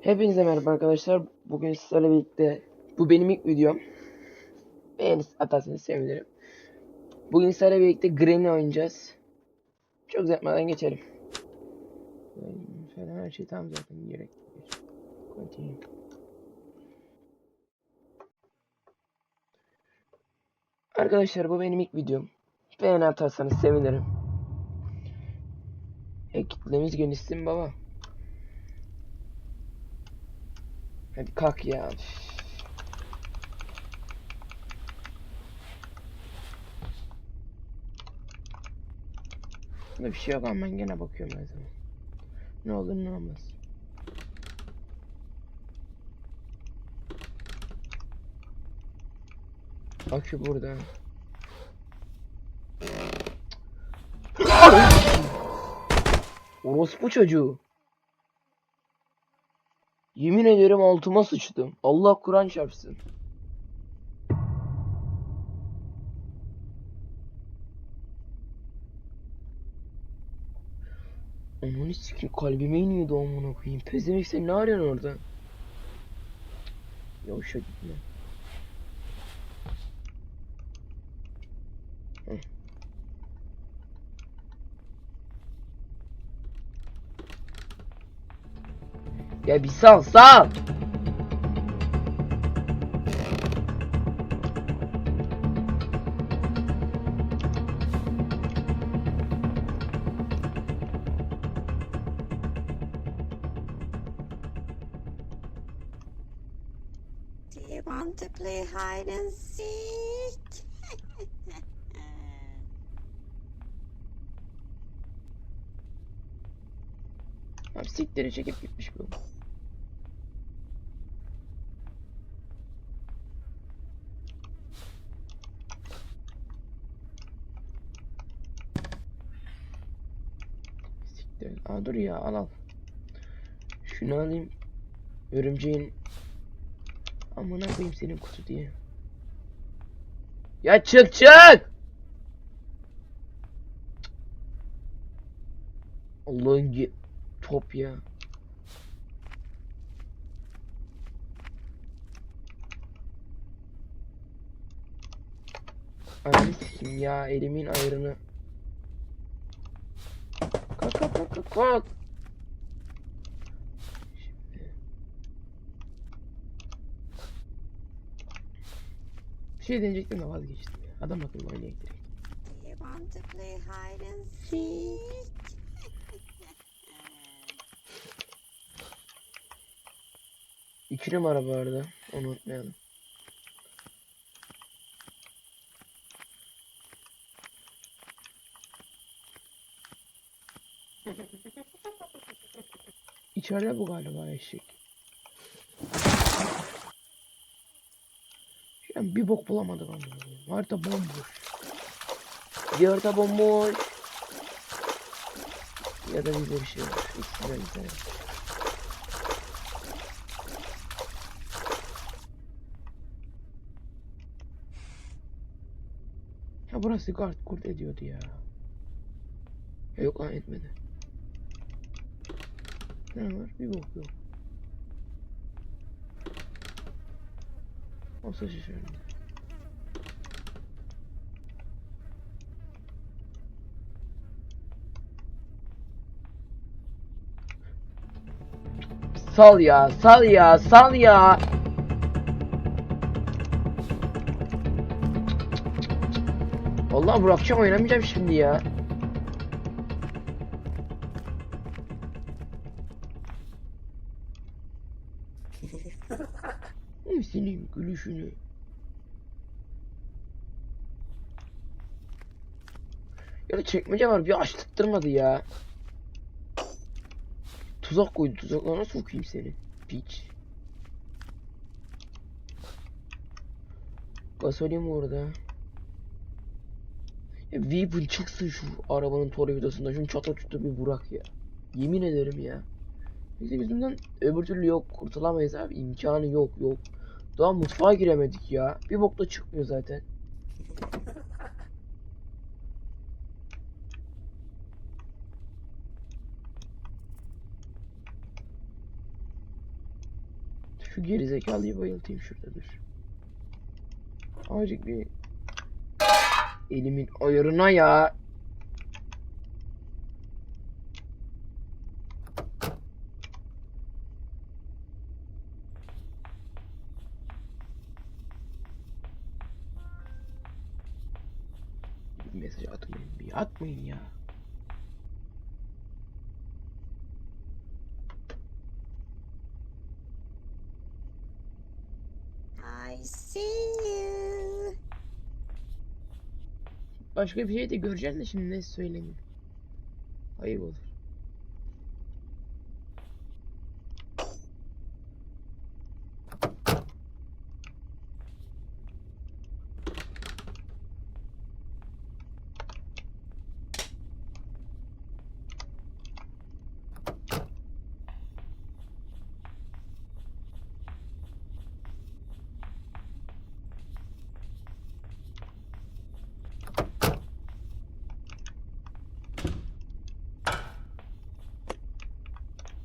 Hepinize merhaba arkadaşlar. Bugün sizlerle birlikte bu benim ilk videom. Beğeni atarsanız sevinirim. Bugün sizlerle birlikte Granny oynayacağız. Çok uzatmadan geçelim. Falan her şey tamam zaten gerek. Continue. Arkadaşlar bu benim ilk videom. Beğeni atarsanız sevinirim. E kitlemiz genişsin baba. Hadi kalk ya. Bunda bir şey yok ama ben gene bakıyorum her zaman. Ne olur ne olmaz. Akü burada. Orospu çocuğu. Yemin ederim altıma sıçtım. Allah Kur'an çarpsın. Ananı sikeyim kalbime iniyordu amına koyayım. Pezevenk sen ne arıyorsun orada? Yavuşa gitme. Ya bir sal sal. Do you want to play hide and seek? Abi siktiri çekip gitmiş bu. Siktir. Dur ya al al. Şunu alayım. Örümceğin Amına koyayım senin kutu diye. Ya çık çık! Allah'ın top ya. Sikeyim ya elimin ayarını. Kalk kalk kalk kalk kalk. Bir şey deneyecektim de vazgeçtim ya. Adam akıllı oynayacak direkt. You want to play hide and seek? İki numara bu arada. Onu unutmayalım. İçeride bu galiba eşek. Yani bir bok bulamadık ama. Harita bomboş. Bir harita bomboş. Ya da bizde bir şey var. İkisinden bir tane. Ya burası kart kurt ediyordu ya. ya yok lan etmedi. Ne var? Bir bok yok. Olsa şaşırdım. Sal ya, sal ya, sal ya. Vallahi bırakacağım oynamayacağım şimdi ya. Gülüşünü. Ya da çekmece var bir açtırtmadı ya. Tuzak koydu tuzaklarına sokayım seni. Piç. Gasolim orada. Weapon çıksın şu arabanın tornavidasında. Şunu çata çuta bir vurak ya. Yemin ederim ya. Bizim yüzünden öbür türlü yok. Kurtulamayız abi. imkanı yok yok. Daha mutfağa giremedik ya. Bir bok da çıkmıyor zaten. Şu gerizekalıyı bayıltayım şurada dur. Azıcık bir elimin ayarına ya. Mesaj atmayın, bir atmayın ya. I see you. Başka bir şey de göreceksin de şimdi ne söyleyeyim. Ayıp olur.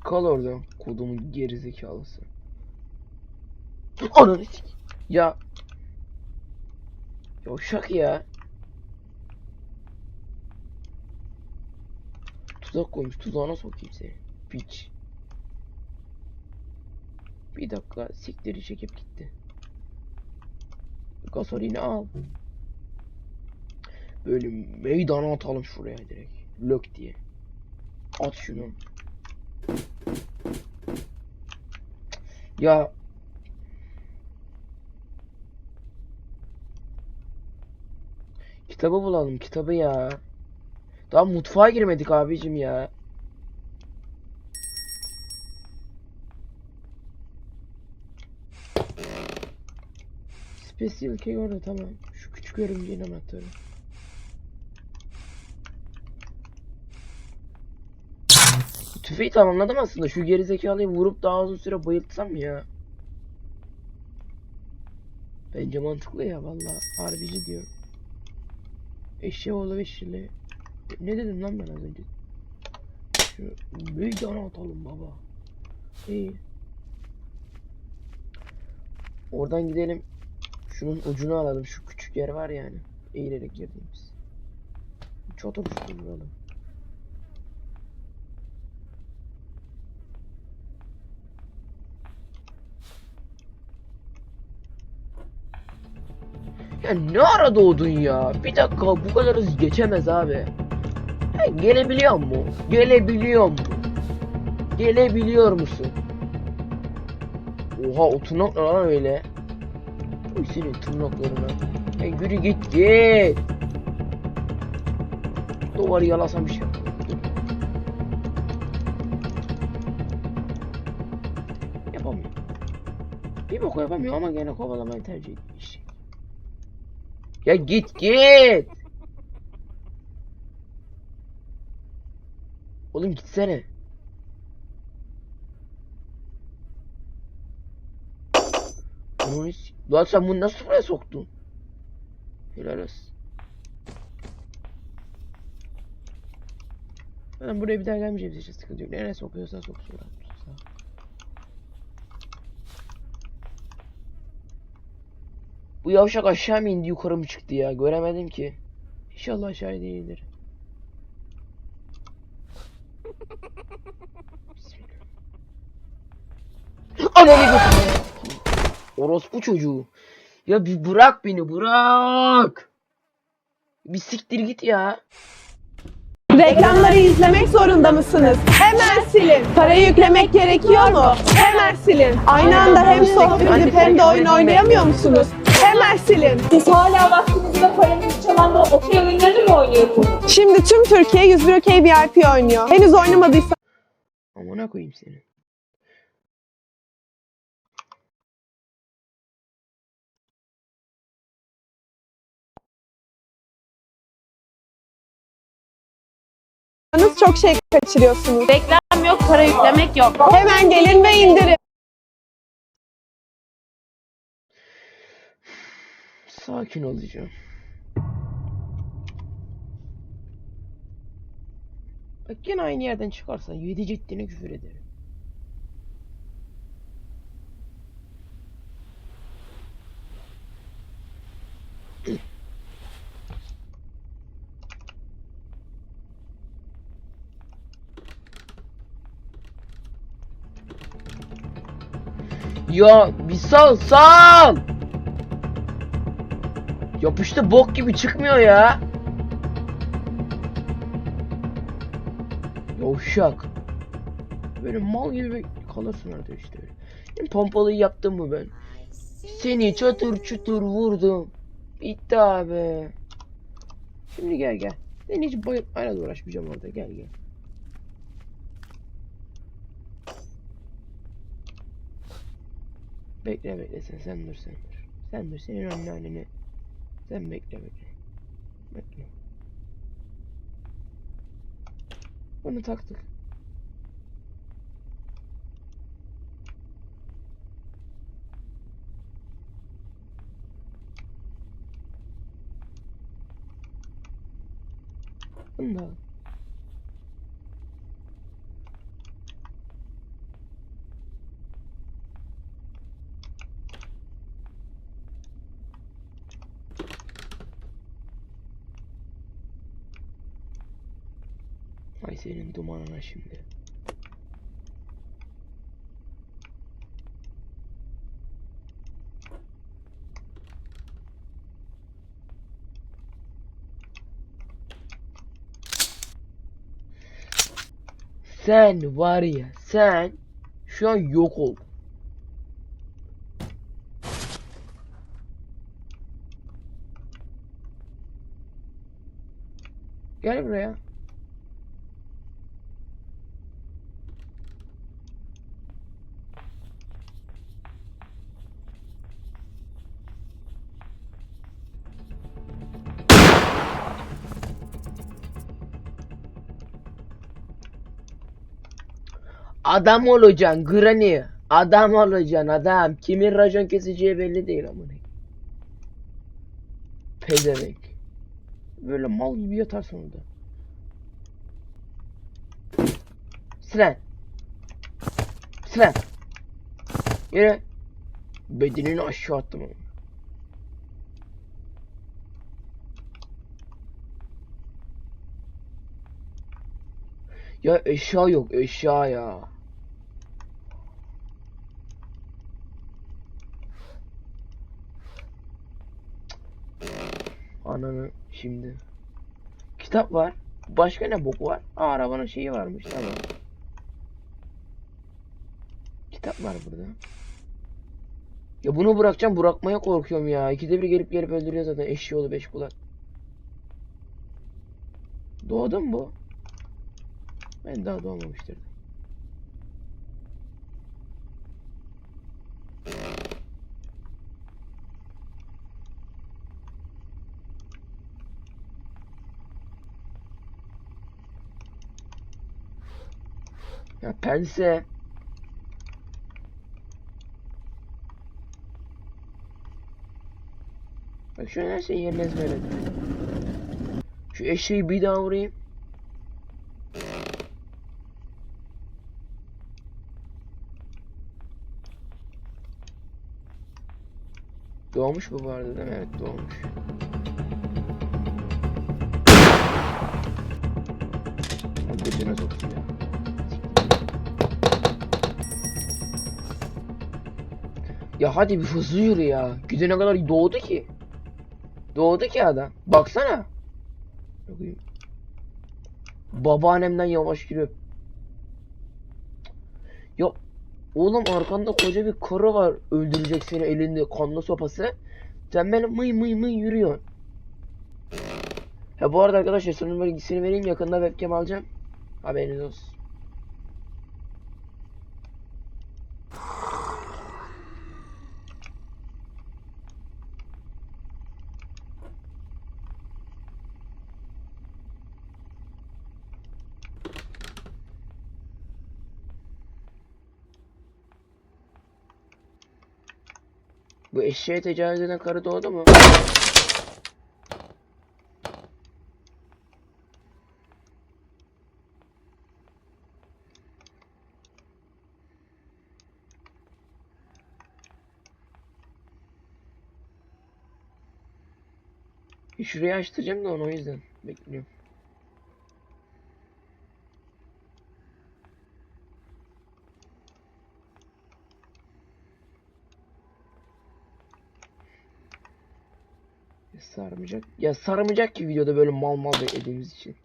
Kal orada kodumun gerizekalısı. Ananı sik- Ya. Yavşak ya. Tuzak koymuş. Tuzağına sokayım seni. Piç. Bir dakika siktiri çekip gitti. Gasolini al. Böyle meydana atalım şuraya direkt. Lök diye. At şunu. Ya Kitabı bulalım kitabı ya. Daha mutfağa girmedik abicim ya. Special key orada tamam. Şu küçük örümceğin anahtarı. Tüfeği tamamladım aslında. Şu gerizekalıyı vurup daha uzun süre bayıltsam ya? Bence mantıklı ya vallahi harbici diyorum. Eşeğoğlu Beşirli. Ne dedim lan ben az önce? Şu meydana atalım baba. İyi. Oradan gidelim. Şunun ucunu alalım. Şu küçük yer var yani. Eğilerek girdiğimiz. Çatır çutur vuralım. Ya ne ara doğdun ya? Bir dakika bu kadar hız geçemez abi. Ya gelebiliyor mu? Gelebiliyor mu? Gelebiliyor musun? Oha o tırnak lan öyle? Uy senin tırnaklarına. Ya yürü git git. Duvarı yalasam bir şey. yapmam. Yapamıyorum. Bir boku yapamıyor ama gene kovalamayı tercih etmiş. Ya git git. Oğlum gitsene. Hiç... Lan sen bunu nasıl buraya soktun? Helal olsun. Ben buraya bir daha gelmeyeceğim için sıkıntı yok. Nereye sokuyorsa soksun. lan. Sağ ol. Bu yavşak aşağı mı indi yukarı mı çıktı ya? Göremedim ki. İnşallah aşağı değildir. Ananı götürme. Orospu çocuğu. Ya bir bırak beni bırak. Bir siktir git ya. Reklamları izlemek zorunda mısınız? Hemen silin. Parayı yüklemek gerekiyor mu? Hemen silin. Aynı anda hem sohbet edip hem de oyun oynayamıyor musunuz? Hemen silin. Siz hala vaktinizde paranızı çalan bu okey oyunlarını mı oynuyorsunuz? Şimdi tüm Türkiye 101 OK VIP oynuyor. Henüz oynamadıysanız Amına koyayım seni. çok şey kaçırıyorsunuz. Reklam yok, para yüklemek yok. Hemen gelin ve indirin. sakin olacağım. Bak yine aynı yerden çıkarsan yedi ciddine küfür ederim. Ya bir sal sal. Yapıştı bok gibi çıkmıyor ya. Yavşak. Böyle mal gibi kalırsın orada işte. Benim pompalıyı yaptım mı ben? Seni çatır çutur vurdum. Bitti abi. Şimdi gel gel. Ben hiç bay aynen uğraşmayacağım orada. Gel gel. Bekle bekle sen sen dur sen dur. Sen dur senin anneanneni. Sen bekle bekle. Bekle. Bunu taktık. Bunu da senin dumanına şimdi. Sen var ya sen şu an yok ol. Gel buraya. Adam olacaksın Granny. Adam olacaksın adam. Kimin racon keseceği belli değil amına. Pezevenk. Böyle mal gibi yatarsın orada. Silen. Silen. Yere. Bedenini aşağı attım. Ya eşya yok eşya ya. Ananı şimdi. Kitap var. Başka ne bok var? Aa, arabanın şeyi varmış tamam. Kitap var burada. Ya bunu bırakacağım bırakmaya korkuyorum ya. İkide bir gelip gelip öldürüyor zaten eşyalı beş kulak. Doğdu mu bu? Ben daha doğmamıştır. Ya pense. Bak şu her şeyi yerine ezberledim. Şu eşeği bir daha vurayım. Doğmuş bu arada değil mi? Evet doğmuş. Götüne soksun ya. Ya hadi bir hızlı yürü ya. Gidene kadar doğdu ki. Doğdu ki adam. Baksana. Bakayım. Babaannemden yavaş yürüyor. Ya oğlum arkanda koca bir karı var öldürecek seni elinde kanlı sopası. Sen böyle mıy mıy mıy yürüyorsun. Ha bu arada arkadaşlar sonun bilgisini vereyim yakında webcam alacağım. Haberiniz olsun. Eşeğe tecavüz eden karı doğdu mu? Şurayı açtıracağım da onu o yüzden bekliyorum. Sarmayacak. Ya sarmayacak ki videoda böyle mal mal beklediğimiz için.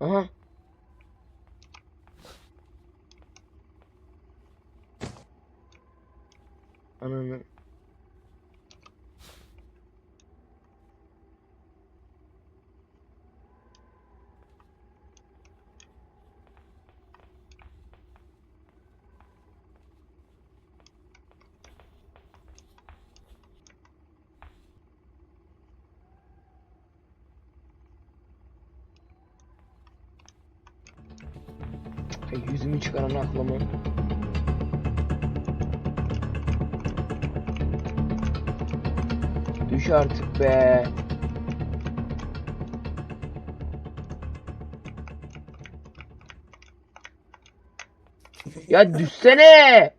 Aha. Ananı. Ay, yüzümü çıkaran aklıma. Düş artık be. Ya düşsene.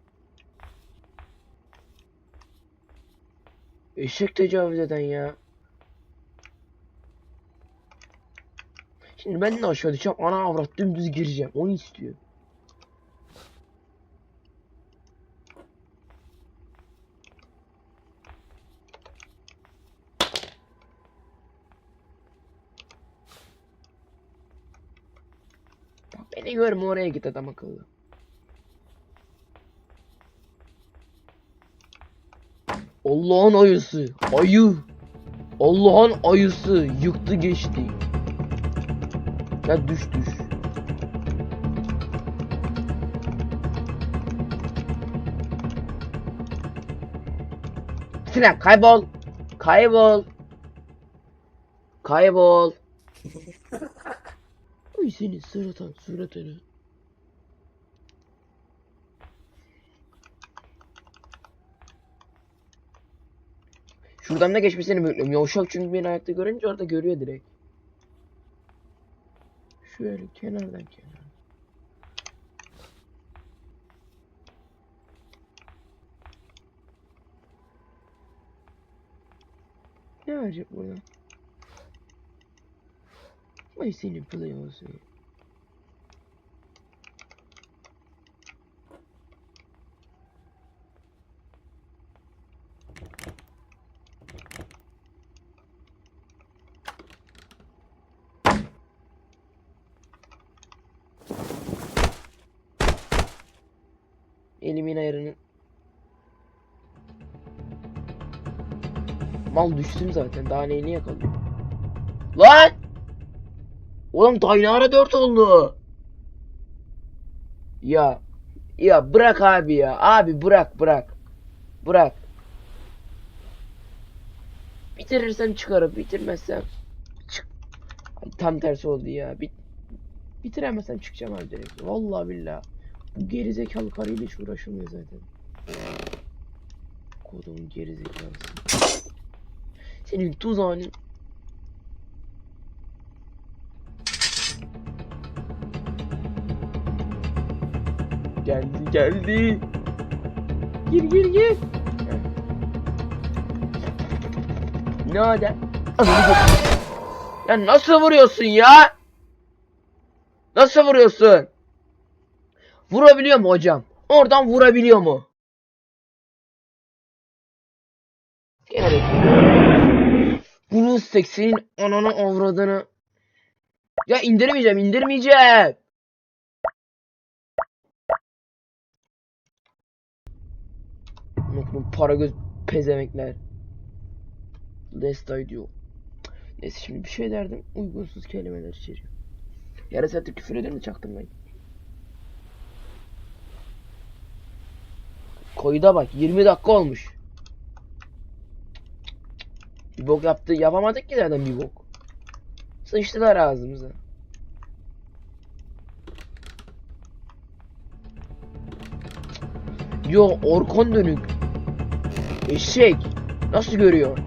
Eşek tecavüz eden ya. Şimdi ben de aşağı düşeceğim. Ana avrat dümdüz gireceğim. Onu istiyor. Beni görme oraya git adam akıllı. Allah'ın ayısı. Ayı. Allah'ın ayısı. Yıktı geçti. Ya düş düş. Sinan kaybol. Kaybol. Kaybol. Uy seni sıratan suratını. Şuradan da geçmesini bekliyorum. Yavşak çünkü beni ayakta görünce orada görüyor direkt. Şöyle kenardan kenar. Ne verecek buradan? Ay senin play olsun. ya. Elimin ayarını Mal düştüm zaten. Daha neyini yakalıyorum? Lan! Oğlum Dainara 4 oldu. Ya. Ya bırak abi ya. Abi bırak bırak. Bırak. Bitirirsem çıkarım. Bitirmezsem çık. Tam tersi oldu ya. Bit Bitiremezsem çıkacağım abi direkt. Vallahi billahi. Bu gerizekalı karıyla hiç uğraşılmıyor zaten. Kodumun gerizekalısı. Senin tuzağın Geldi geldi. Gir gir gir. Ne ada? Ya nasıl vuruyorsun ya? Nasıl vuruyorsun? Vurabiliyor mu hocam? Oradan vurabiliyor mu? Gene Bunun seksinin ananı avradını. Ya indirmeyeceğim indirmeyeceğim. Noklum para göz pezemekler. Desta diyor. Neyse şimdi bir şey derdim. Uygunsuz kelimeler içeriyor. Yarı saatte küfür ederim de çaktırmayın. Koyuda bak 20 dakika olmuş. Bir bok yaptı yapamadık ki zaten bir bok. Sıçtılar ağzımıza. Yo Orkon dönük. Eşek. Nasıl görüyor?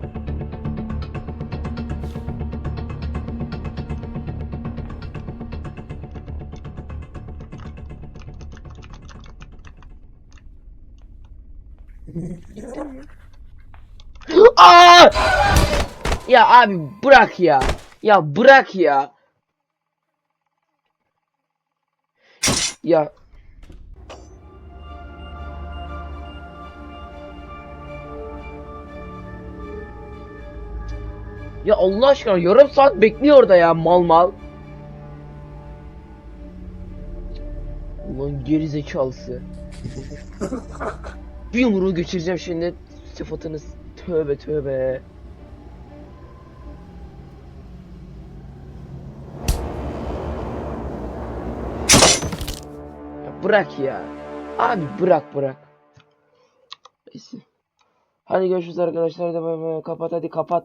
Ya abi bırak ya. Ya bırak ya. Ya Ya Allah aşkına yarım saat bekliyor orada ya mal mal. Ulan geri zekalısı. Bir yumruğu geçireceğim şimdi sıfatınız. Tövbe tövbe. Bırak ya. Abi bırak bırak. Neyse. Hadi görüşürüz arkadaşlar. Kapat hadi kapat.